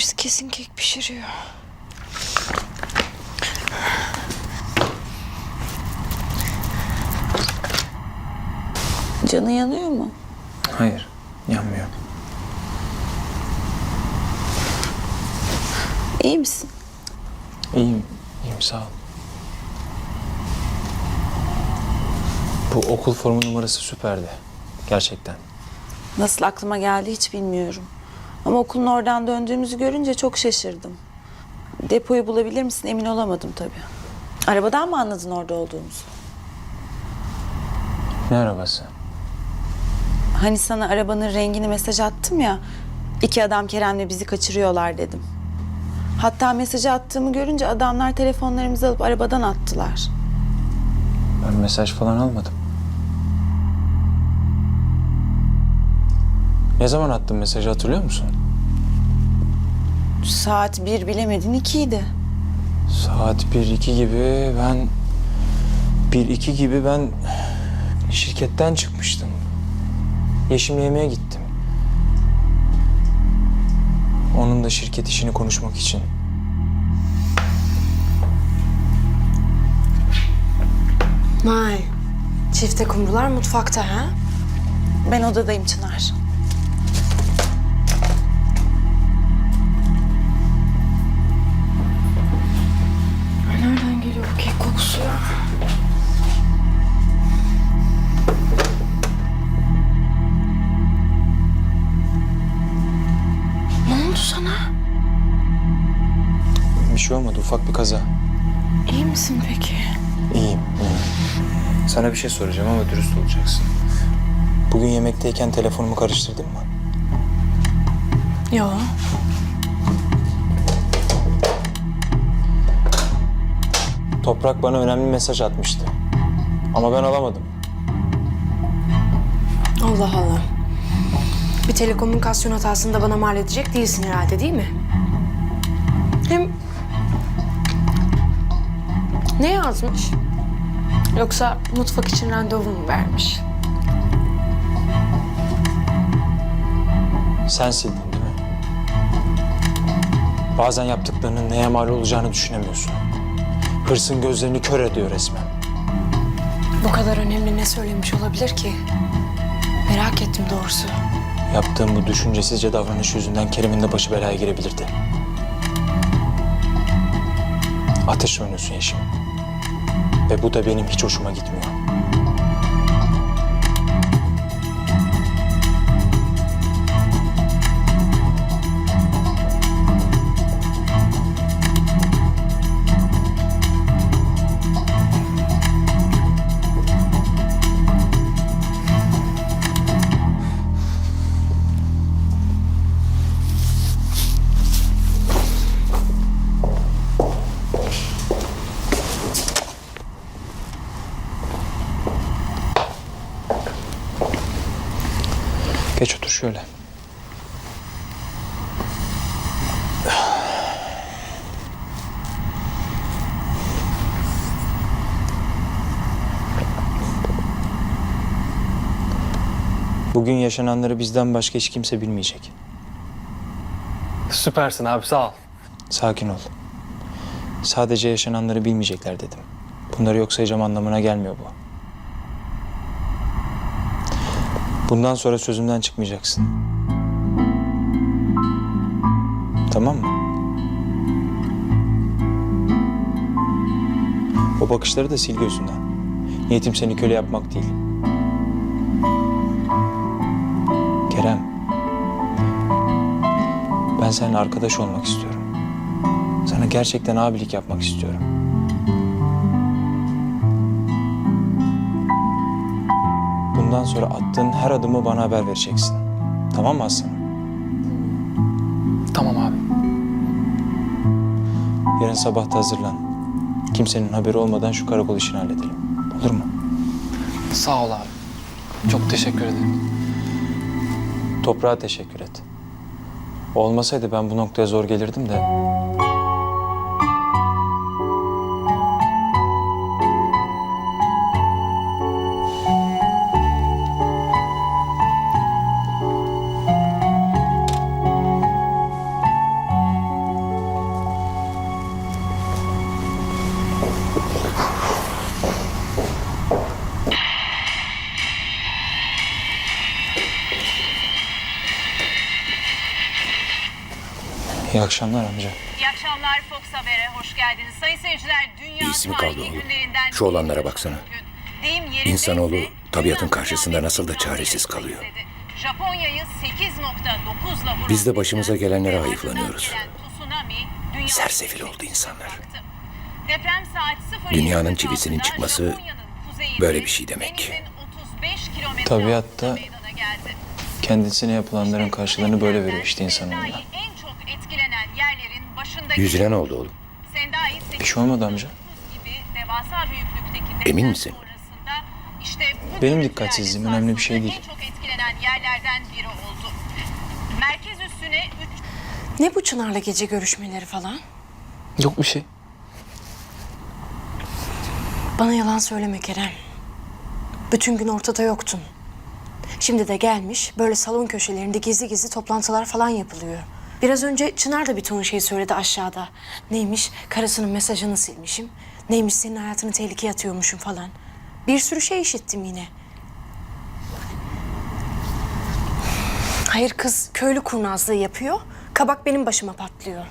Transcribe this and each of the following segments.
Birisi kesin kek pişiriyor. Canı yanıyor mu? Hayır, yanmıyor. İyi misin? İyiyim, iyiyim sağ ol. Bu okul formu numarası süperdi. Gerçekten. Nasıl aklıma geldi hiç bilmiyorum. Ama okulun oradan döndüğümüzü görünce çok şaşırdım. Depoyu bulabilir misin emin olamadım tabii. Arabadan mı anladın orada olduğumuzu? Ne arabası? Hani sana arabanın rengini mesaj attım ya. İki adam Kerem'le bizi kaçırıyorlar dedim. Hatta mesajı attığımı görünce adamlar telefonlarımızı alıp arabadan attılar. Ben mesaj falan almadım. Ne zaman attın mesajı hatırlıyor musun? Saat bir bilemedin ikiydi. Saat 1-2 gibi ben... 1-2 gibi ben şirketten çıkmıştım. Yeşim'le yemeğe gittim. Onun da şirket işini konuşmak için. Vay. Çifte kumrular mutfakta ha? Ben odadayım Çınar. Nereden geliyor bu kek kokusu ya? Ne oldu sana? Bir şey olmadı, ufak bir kaza. İyi misin peki? İyiyim, iyiyim. Sana bir şey soracağım ama dürüst olacaksın. Bugün yemekteyken telefonumu karıştırdın mı? Yo. Toprak bana önemli mesaj atmıştı. Ama ben alamadım. Allah Allah. Bir telekomünikasyon hatasını da bana mal edecek değilsin herhalde değil mi? Hem... Ne yazmış? Yoksa mutfak için randevu mu vermiş? Sen sildin değil mi? Bazen yaptıklarının neye mal olacağını düşünemiyorsun. Hırsın gözlerini kör ediyor resmen. Bu kadar önemli ne söylemiş olabilir ki? Merak ettim doğrusu. Yaptığım bu düşüncesizce davranış yüzünden Kerem'in de başı belaya girebilirdi. Ateş oynuyorsun Yeşim. Ve bu da benim hiç hoşuma gitmiyor. Şöyle. Bugün yaşananları bizden başka hiç kimse bilmeyecek. Süpersin abi sağ ol. Sakin ol. Sadece yaşananları bilmeyecekler dedim. Bunları yok sayacağım anlamına gelmiyor bu. Bundan sonra sözümden çıkmayacaksın. Tamam mı? O bakışları da sil gözünden. Niyetim seni köle yapmak değil. Kerem. Ben seninle arkadaş olmak istiyorum. Sana gerçekten abilik yapmak istiyorum. Bundan sonra attığın her adımı bana haber vereceksin. Tamam mı Aslan? Tamam abi. Yarın sabah da hazırlan. Kimsenin haberi olmadan şu karakol işini halledelim. Olur mu? Sağ ol abi. Çok teşekkür ederim. Toprağa teşekkür et. Olmasaydı ben bu noktaya zor gelirdim de. İyi akşamlar amca. İyi akşamlar Fox Haber'e hoş geldiniz. Sayın seyirciler, dünya İyisi mi kaldı oğlum? günlerinden Şu olanlara baksana. İnsanoğlu tabiatın karşısında nasıl da çaresiz kalıyor. Japonya'yı 8.9'la vuran Biz de başımıza gelenlere hayıflanıyoruz. Sersefil oldu insanlar. Deprem saat 07.46'da Dünyanın çivisinin çıkması böyle bir şey demek. denizin 35 kilometre Tabiatta. Kendisine yapılanların karşılığını böyle veriyor işte insanoğluna. en çok etkilenen yerlerin başındaki Yüzüne ne oldu oğlum? Sendai Bir şey olmadı amca. Emin misin? sonrasında işte bu Benim dikkatsizliğim, önemli bir şey değil. En çok etkilenen yerlerden biri oldu. Merkez üstüne 3 Ne bu Çınar'la gece görüşmeleri falan? Yok bir şey. Bana yalan söyleme Kerem. Bütün gün ortada yoktun. Şimdi de gelmiş böyle salon köşelerinde gizli gizli toplantılar falan yapılıyor. Biraz önce Çınar da bir ton şey söyledi aşağıda. Neymiş karısının mesajını silmişim. Neymiş senin hayatını tehlikeye atıyormuşum falan. Bir sürü şey işittim yine. Hayır kız köylü kurnazlığı yapıyor. Kabak benim başıma patlıyor.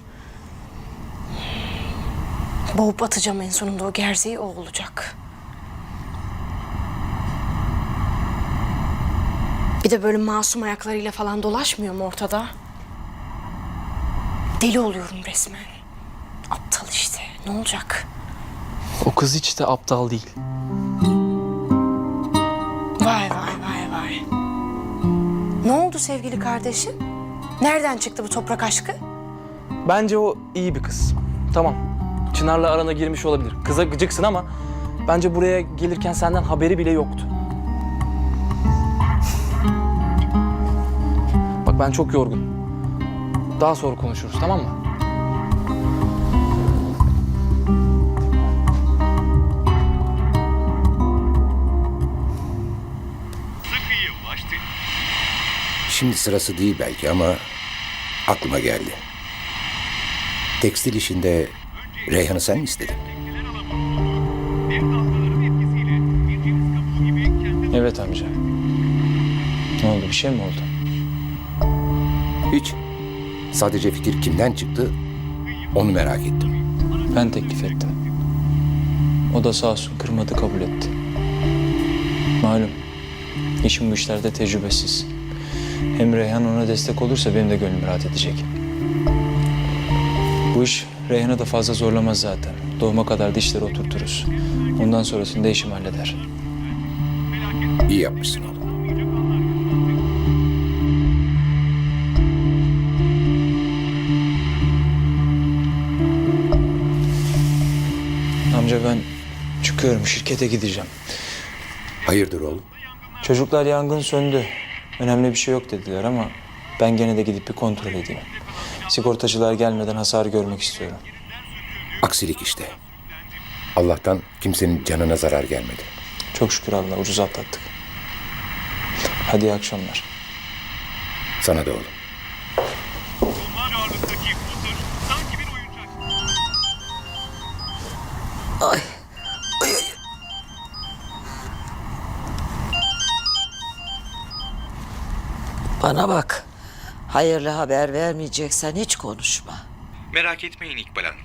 Boğup atacağım en sonunda o gerzeği o olacak. Bir de böyle masum ayaklarıyla falan dolaşmıyor mu ortada? Deli oluyorum resmen. Aptal işte. Ne olacak? O kız hiç de aptal değil. Vay vay vay vay. Ne oldu sevgili kardeşim? Nereden çıktı bu toprak aşkı? Bence o iyi bir kız. Tamam. Çınar'la arana girmiş olabilir. Kıza gıcıksın ama bence buraya gelirken senden haberi bile yoktu. Bak ben çok yorgunum. Daha sonra konuşuruz tamam mı? Şimdi sırası değil belki ama aklıma geldi. Tekstil işinde Reyhan'ı sen mi istedin? Evet amca. Ne oldu bir şey mi oldu? Hiç. Sadece fikir kimden çıktı onu merak ettim. Ben teklif ettim. O da sağ olsun kırmadı kabul etti. Malum işim bu işlerde tecrübesiz. Hem Reyhan ona destek olursa benim de gönlüm rahat edecek. Bu iş Reyhan'ı da fazla zorlamaz zaten. Doğuma kadar dişleri oturturuz. Ondan sonrasını da işim halleder. İyi yapmışsın oğlum. Amca ben çıkıyorum şirkete gideceğim. Hayırdır oğlum? Çocuklar yangın söndü. Önemli bir şey yok dediler ama ben gene de gidip bir kontrol edeyim. Sigortacılar gelmeden hasar görmek istiyorum. Aksilik işte. Allah'tan kimsenin canına zarar gelmedi. Çok şükür Allah ucuz atlattık. Hadi iyi akşamlar. Sana da oğlum. Bana bak. Hayırlı haber vermeyeceksen hiç konuşma. Merak etmeyin İkbal Hanım.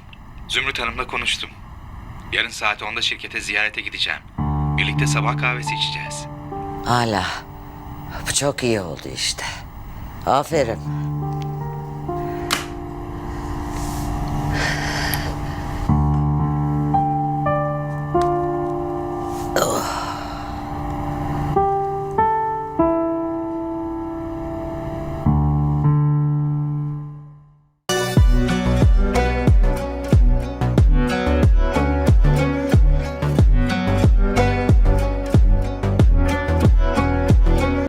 Zümrüt Hanım'la konuştum. Yarın saat 10'da şirkete ziyarete gideceğim. Birlikte sabah kahvesi içeceğiz. Hala. Bu çok iyi oldu işte. Aferin.